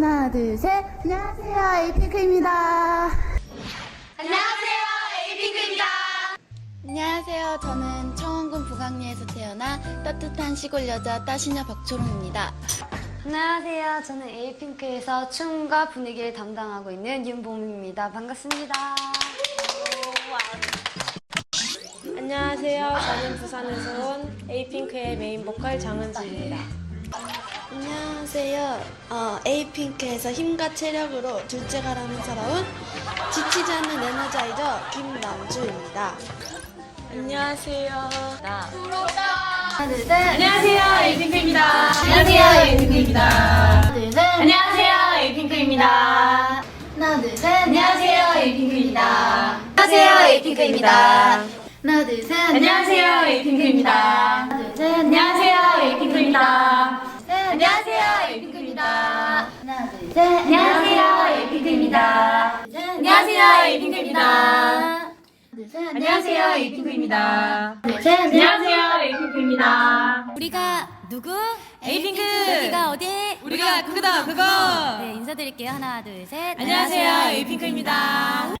하나, 둘, 셋. 안녕하세요. 에이핑크입니다. 안녕하세요, 에이핑크입니다. 안녕하세요. 저는 청원군 북악리에서 태어나 따뜻한 시골 여자 따시녀 박초롱입니다. 안녕하세요. 저는 에이핑크에서 춤과 분위기를 담당하고 있는 윤봄입니다. 반갑습니다. 안녕하세요. 저는 부산에서 온 에이핑크의 메인 보컬 장은지입니다. 안녕하세요. 어, 에이핑크에서 힘과 체력으로 둘째가라면 살아온 지치지 않는 에너자이저 김남주입니다. 안녕하세요. 하나, 둘, 셋. 안녕하세요, 에이핑크입니다. 안녕하세요. 에이핑크입니다. 하나, 둘, 셋. 안녕하세요, 에이핑크입니다. 하나, 둘, 셋. 안녕하세요, 에이핑크입니다. 안녕하세요. 에이핑크입니다. 하나, 둘, 셋. 안녕하세요, 에이핑크입니다. 셋. 안녕하세요, 에이핑크입니다. 셋. 안녕하세요, 에이핑크입니다. 둘, 셋. 안녕하세요, 에이핑크입니다. 둘, 셋. 안녕하세요, 에이핑크입니다. 우리가 누구? 에이핑크! 여기가 어디? 우리가 그거다, 그거! 네, 인사드릴게요. 하나, 둘, 셋. 안녕하세요. 에이핑크입니다.